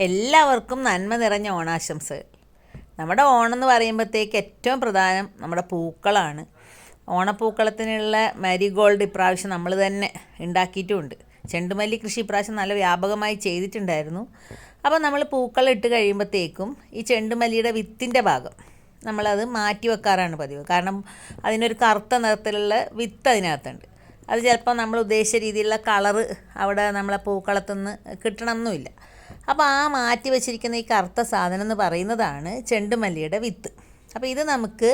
എല്ലാവർക്കും നന്മ നിറഞ്ഞ ഓണാശംസകൾ. നമ്മുടെ ഓണം എന്ന് പറയുമ്പോഴത്തേക്ക് ഏറ്റവും പ്രധാനം നമ്മുടെ പൂക്കളാണ്. ഓണപ്പൂക്കളത്തിനുള്ള മാരിഗോൾഡ് ഇപ്രാവശ്യം നമ്മൾ തന്നെ ഉണ്ടാക്കിയിട്ടുമുണ്ട് ചെണ്ടുമല്ലി കൃഷി ഇപ്രാവശ്യം നല്ല വ്യാപകമായി ചെയ്തിട്ടുണ്ടായിരുന്നു. അപ്പോൾ നമ്മൾ പൂക്കൾ ഇട്ട് കഴിയുമ്പോഴത്തേക്കും ഈ ചെണ്ടുമല്ലിയുടെ വിത്തിന്റെ ഭാഗം നമ്മളത് മാറ്റി വെക്കാറാണ് പതിവ്. കാരണം അതിനൊരു കറുത്ത നിറത്തിലുള്ള വിത്ത് അതിനകത്തുണ്ട്. അത് ചിലപ്പോൾ നമ്മൾ ഉദ്ദേശിച്ച രീതിയിലുള്ള കളറ് അവിടെ നമ്മളെ പൂക്കളത്തുനിന്ന് കിട്ടണമെന്നുമില്ല. അപ്പോൾ ആ മാറ്റി വെച്ചിരിക്കുന്ന ഈ കറുത്ത സാധനം എന്ന് പറയുന്നതാണ് ചെണ്ടുമല്ലിയുടെ വിത്ത്. അപ്പോൾ ഇത് നമുക്ക്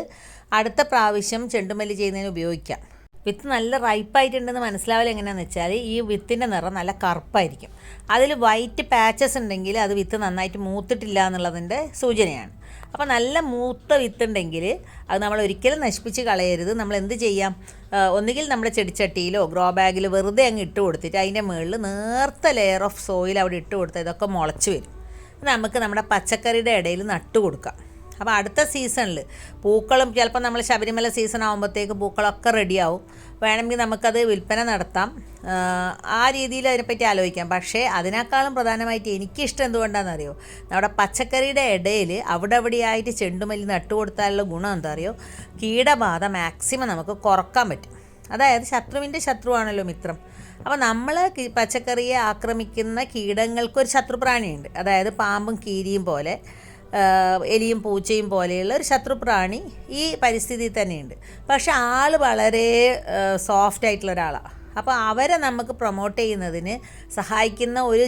അടുത്ത പ്രാവശ്യം ചെണ്ടുമല്ലി ചെയ്യുന്നതിന് ഉപയോഗിക്കാം. വിത്ത് നല്ല റൈപ്പായിട്ടുണ്ടെന്ന് മനസ്സിലാവില്ല എങ്ങനെയാണെന്ന് വെച്ചാൽ ഈ വിത്തിന്റെ നിറം നല്ല കറുപ്പായിരിക്കും. അതിൽ വൈറ്റ് പാച്ചസ് ഉണ്ടെങ്കിൽ അത് വിത്ത് നന്നായിട്ട് മൂത്തിട്ടില്ല എന്നുള്ളതിന്റെ സൂചനയാണ്. അപ്പോൾ നല്ല മൂത്ത വിത്തുണ്ടെങ്കിൽ അത് നമ്മൾ ഒരിക്കലും നശിപ്പിച്ച് കളയരുത്. നമ്മൾ എന്ത് ചെയ്യാം? ഒന്നുകിൽ നമ്മുടെ ചെടിച്ചട്ടിയിലോ ഗ്രോ ബാഗിൽ വെറുതെ അങ്ങ് ഇട്ട് കൊടുത്തിട്ട് അതിന്റെ മുകളിൽ നേർത്ത ലെയർ ഓഫ് സോയിൽ അവിടെ ഇട്ട് കൊടുത്താൽ ഇതൊക്കെ മുളച്ച് വരും. നമുക്ക് നമ്മുടെ പച്ചക്കറിയുടെ ഇടയിൽ നട്ടു കൊടുക്കാം. അപ്പോൾ അടുത്ത സീസണിൽ പൂക്കളും ചിലപ്പോൾ നമ്മൾ ശബരിമല സീസൺ ആകുമ്പോഴത്തേക്ക് പൂക്കളൊക്കെ റെഡിയാവും. വേണമെങ്കിൽ നമുക്കത് വിൽപ്പന നടത്താം. ആ, രീതിയിൽ അതിനെപ്പറ്റി ആലോചിക്കാം. പക്ഷേ അതിനേക്കാളും പ്രധാനമായിട്ട് എനിക്കിഷ്ടം എന്തുകൊണ്ടാണെന്നറിയോ? നമ്മുടെ പച്ചക്കറിയുടെ ഇടയിൽ അവിടെ അവിടെയായിട്ട് ചെണ്ടുമല്ലി നട്ടു കൊടുത്താലുള്ള ഗുണം എന്താ അറിയോ കീടബാധ മാക്സിമം നമുക്ക് കുറയ്ക്കാൻ പറ്റും. അതായത് ശത്രുവിന്റെ ശത്രുവാണല്ലോ മിത്രം. അപ്പോൾ നമ്മൾ പച്ചക്കറിയെ ആക്രമിക്കുന്ന കീടങ്ങൾക്കൊരു ശത്രുപ്രാണിയുണ്ട്. അതായത് പാമ്പും കീരിയും പോലെ. എലിയും പൂച്ചയും പോലെയുള്ള ഒരു ശത്രുപ്രാണി ഈ പരിസ്ഥിതി തന്നെയുണ്ട്. പക്ഷെ ആൾ വളരെ സോഫ്റ്റ് ആയിട്ടുള്ള ഒരാളാണ് അപ്പോൾ അവരെ നമുക്ക് പ്രൊമോട്ട് ചെയ്യുന്നതിന് സഹായിക്കുന്ന ഒരു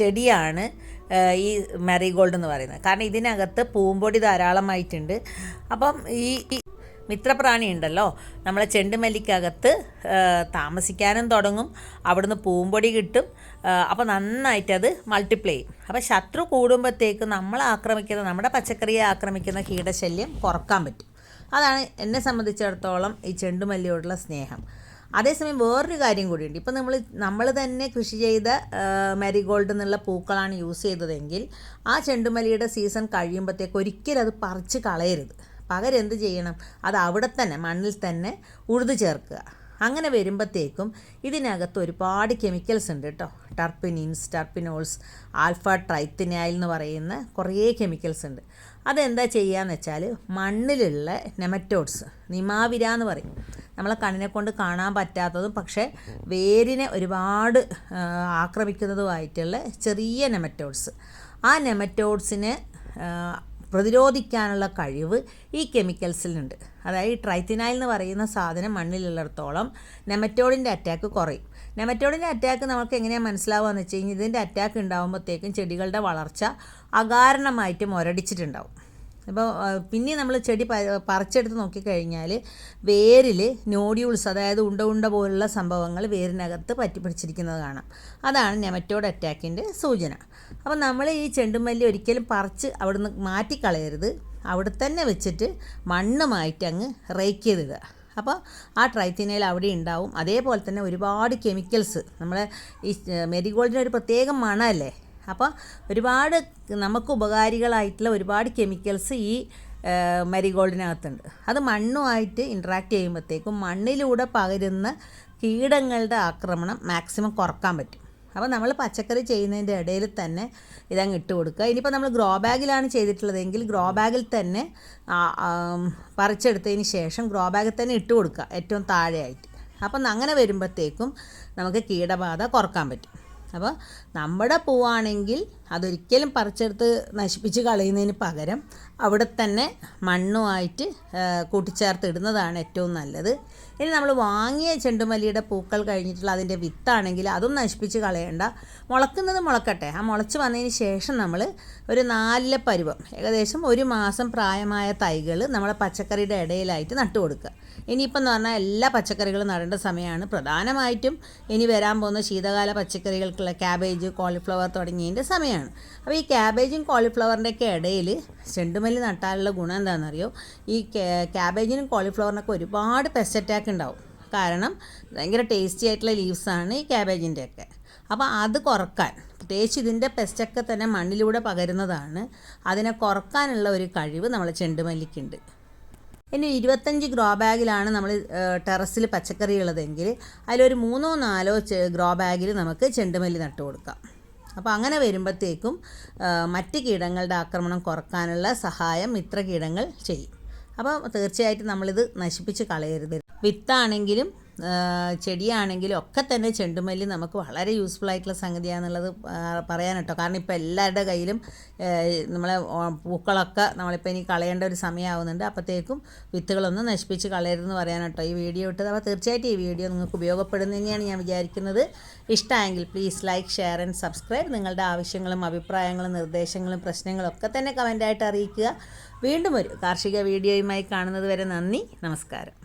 ചെടിയാണ് ഈ മെറിഗോൾഡ് എന്ന് പറയുന്നത്. കാരണം ഇതിനകത്ത് പൂമ്പൊടി ധാരാളമായിട്ടുണ്ട്. അപ്പം ഈ മിത്രപ്രാണി ഉണ്ടല്ലോ നമ്മളെ ചെണ്ടുമല്ലിക്കകത്ത് താമസിക്കാനും തുടങ്ങും. അവിടുന്ന് പൂമ്പൊടി കിട്ടും. അപ്പോൾ നന്നായിട്ടത് മൾട്ടിപ്ലൈ ചെയ്യും. അപ്പോൾ ശത്രു കൂടുമ്പോഴത്തേക്ക് നമ്മൾ ആക്രമിക്കുന്ന നമ്മുടെ പച്ചക്കറിയെ ആക്രമിക്കുന്ന കീടശല്യം കുറയ്ക്കാൻ പറ്റും. അതാണ് എന്നെ സംബന്ധിച്ചിടത്തോളം ഈ ചെണ്ടുമല്ലിയോടുള്ള സ്നേഹം. അതേസമയം വേറൊരു കാര്യം കൂടിയുണ്ട്. ഇപ്പം നമ്മൾ നമ്മൾ തന്നെ കൃഷി ചെയ്ത മാരിഗോൾഡ് എന്നുള്ള പൂക്കളാണ് യൂസ് ചെയ്തതെങ്കിൽ ആ ചെണ്ടുമല്ലിയുടെ സീസൺ കഴിയുമ്പോഴത്തേക്ക് ഒരിക്കലും അത് പറിച്ച് കളയരുത്. പകരം എന്ത് ചെയ്യണം? അത് അവിടെ തന്നെ മണ്ണിൽ തന്നെ ഉഴുതു ചേർക്കുക. അങ്ങനെ വരുമ്പോഴത്തേക്കും ഇതിനകത്ത് ഒരുപാട് കെമിക്കൽസ് ഉണ്ട് കേട്ടോ. ടർപ്പിനിൻസ് ടർപ്പിനോൾസ് ആൽഫ ട്രൈത്തിനൈൽ എന്ന് പറയുന്ന കുറേ കെമിക്കൽസ് ഉണ്ട്. അതെന്താ ചെയ്യുകയെന്ന് വെച്ചാൽ മണ്ണിലുള്ള നെമറ്റോഡ്സ് നിമാവിര എന്ന് പറയും. നമ്മളെ കണ്ണിനെ കൊണ്ട് കാണാൻ പറ്റാത്തതും പക്ഷേ വേരിനെ ഒരുപാട് ആക്രമിക്കുന്നതുമായിട്ടുള്ള ചെറിയ നെമറ്റോഡ്സ്. ആ നെമറ്റോഡ്സിനെ പ്രതിരോധിക്കാനുള്ള കഴിവ് ഈ കെമിക്കൽസിലുണ്ട്. അതായത് ഈ ട്രൈത്തിനായിൽ എന്ന് പറയുന്ന സാധനം മണ്ണിലുള്ളിടത്തോളം നെമറ്റോഡിന്റെ അറ്റാക്ക് കുറയും. നെമറ്റോഡിന്റെ അറ്റാക്ക് നമുക്ക് എങ്ങനെയാണ് മനസ്സിലാവുകയെന്ന് വെച്ച് കഴിഞ്ഞാൽ ഇതിന്റെ അറ്റാക്ക് ഉണ്ടാകുമ്പോഴത്തേക്കും ചെടികളുടെ വളർച്ച അകാരണമായിട്ട് മുരടിച്ചിട്ടുണ്ടാവും അപ്പോൾ പിന്നെ നമ്മൾ ചെടി പറിച്ചെടുത്ത് നോക്കിക്കഴിഞ്ഞാൽ വേരിൽ നോഡ്യൂൾസ് അതായത് ഉണ്ട ഉണ്ട പോലുള്ള സംഭവങ്ങൾ വേരിനകത്ത് പറ്റി പിടിച്ചിരിക്കുന്നത് കാണാം. അതാണ് നെമറ്റോഡ് അറ്റാക്കിന്റെ സൂചന. അപ്പോൾ നമ്മൾ ഈ ചെണ്ടുമല്ലി ഒരിക്കലും പറിച്ച് അവിടെ നിന്ന് മാറ്റിക്കളയരുത്. അവിടെ തന്നെ വെച്ചിട്ട് മണ്ണുമായിട്ട് അങ്ങ് റേക്ക് ചെയ്തിടുക. അപ്പോൾ ആ ട്രൈത്തിനയിൽ അവിടെ ഉണ്ടാവും. അതേപോലെ തന്നെ ഒരുപാട് കെമിക്കൽസ് നമ്മളെ ഈ മെരിഗോൾഡിന് ഒരു പ്രത്യേക മണമല്ലേ? അപ്പോൾ ഒരുപാട് നമുക്ക് ഉപകാരികളായിട്ടുള്ള ഒരുപാട് കെമിക്കൽസ് ഈ മരിഗോൾഡിനകത്തുണ്ട്. അത് മണ്ണുമായിട്ട് ഇൻട്രാക്ട് ചെയ്യുമ്പോഴത്തേക്കും മണ്ണിലൂടെ പകരുന്ന കീടങ്ങളുടെ ആക്രമണം മാക്സിമം കുറയ്ക്കാൻ പറ്റും. അപ്പോൾ നമ്മൾ പച്ചക്കറി ചെയ്യുന്നതിന്റെ ഇടയിൽ തന്നെ ഇതങ്ങ് ഇട്ട് കൊടുക്കുക. ഇനിയിപ്പോൾ നമ്മൾ ഗ്രോ ബാഗിലാണ് ചെയ്തിട്ടുള്ളതെങ്കിൽ ഗ്രോ ബാഗിൽ തന്നെ പറിച്ചെടുത്തതിന് ശേഷം ഗ്രോ ബാഗിൽ തന്നെ ഇട്ട് കൊടുക്കുക ഏറ്റവും താഴെയായിട്ട്. അപ്പം അങ്ങനെ വരുമ്പോഴത്തേക്കും നമുക്ക് കീടബാധ കുറയ്ക്കാൻ പറ്റും. അപ്പോൾ നമ്മുടെ പൂവാണെങ്കിൽ അതൊരിക്കലും പറിച്ചെടുത്ത് നശിപ്പിച്ച് കളയുന്നതിന് പകരം അവിടെ തന്നെ മണ്ണുമായിട്ട് കൂട്ടിച്ചേർത്ത് ഇടുന്നതാണ് ഏറ്റവും നല്ലത്. ഇനി നമ്മൾ വാങ്ങിയ ചെണ്ടുമല്ലിയുടെ പൂക്കൾ കഴിഞ്ഞിട്ടുള്ള അതിന്റെ വിത്താണെങ്കിൽ അതും നശിപ്പിച്ച് കളയണ്ട. മുളക്കുന്നത് മുളക്കട്ടെ. ആ മുളച്ച് വന്നതിന് ശേഷം നമ്മൾ ഒരു നാലിലെ പരുവം ഏകദേശം ഒരു മാസം പ്രായമായ തൈകൾ നമ്മളെ പച്ചക്കറിയുടെ ഇടയിലായിട്ട് നട്ടു കൊടുക്കുക. ഇനിയിപ്പം എന്ന് പറഞ്ഞാൽ എല്ലാ പച്ചക്കറികളും നടേണ്ട സമയമാണ്. പ്രധാനമായിട്ടും ഇനി വരാൻ പോകുന്ന ശീതകാല പച്ചക്കറികൾക്കുള്ള ക്യാബേജ് കോളിഫ്ലവർ തുടങ്ങിയതിന്റെ സമയമാണ്. അപ്പോൾ ഈ ക്യാബേജും കോളിഫ്ലവറിന്റെയൊക്കെ ഇടയിൽ ചെണ്ടുമല്ലി നട്ടാലുള്ള ഗുണം എന്താണെന്നറിയോ? ഈ ക്യാ- ക്യാബേജിനും കോളിഫ്ലവറിനൊക്കെ ഒരുപാട് പെസ്റ്റ് അറ്റാക്ക് ഉണ്ടാവും. കാരണം ഭയങ്കര ടേസ്റ്റി ആയിട്ടുള്ള ലീവ്സാണ് ഈ ക്യാബേജിന്റെയൊക്കെ അപ്പോൾ അത് കുറയ്ക്കാൻ പ്രത്യേകിച്ച് ഇതിന്റെ പെസ്റ്റൊക്കെ തന്നെ മണ്ണിലൂടെ പകരുന്നതാണ്. അതിനെ കുറക്കാനുള്ള ഒരു കഴിവ് നമ്മൾ ചെണ്ടുമല്ലിക്കുണ്ട് ഇനി ഇരുപത്തഞ്ച് ഗ്രോ ബാഗിലാണ് നമ്മൾ ടെറസിൽ പച്ചക്കറി ഉള്ളതെങ്കിൽ അതിലൊരു മൂന്നോ നാലോ ഗ്രോ ബാഗിൽ നമുക്ക് ചെണ്ടുമല്ലി നട്ടു കൊടുക്കാം അപ്പോൾ അങ്ങനെ വരുമ്പോഴത്തേക്കും മറ്റ് കീടങ്ങളുടെ ആക്രമണം കുറക്കാനുള്ള സഹായം മിത്രകീടങ്ങൾ ചെയ്യും. അപ്പോൾ തീർച്ചയായിട്ടും നമ്മളിത് നശിപ്പിച്ച് കളയരുത്. വിത്താണെങ്കിലും ചെടിയാണെങ്കിലും ഒക്കെ തന്നെ ചെണ്ടുമല്ലി നമുക്ക് വളരെ യൂസ്ഫുൾ ആയിട്ടുള്ള സംഗതിയാണെന്നുള്ളത് പറയാനട്ടോ. കാരണം ഇപ്പോൾ എല്ലാവരുടെ കയ്യിലും നമ്മളെ പൂക്കളൊക്കെ നമ്മളിപ്പോൾ ഇനി കളയേണ്ട ഒരു സമയമാവുന്നുണ്ട് അപ്പോഴത്തേക്കും വിത്തുകളൊന്നും നശിപ്പിച്ച് കളയരുതെന്ന് പറയാൻ കേട്ടോ ഈ വീഡിയോ ഇട്ടത് അപ്പോൾ തീർച്ചയായിട്ടും ഈ വീഡിയോ നിങ്ങൾക്ക് ഉപയോഗപ്പെടുന്നു തന്നെയാണ് ഞാൻ വിചാരിക്കുന്നത്. ഇഷ്ടമായെങ്കിൽ please like share and subscribe നിങ്ങളുടെ ആവശ്യങ്ങളും അഭിപ്രായങ്ങളും നിർദ്ദേശങ്ങളും പ്രശ്നങ്ങളും ഒക്കെ തന്നെ കമന്റായിട്ട് അറിയിക്കുക. വീണ്ടും ഒരു കാർഷിക വീഡിയോയുമായി കാണുന്നത് വരെ നന്ദി. നമസ്കാരം.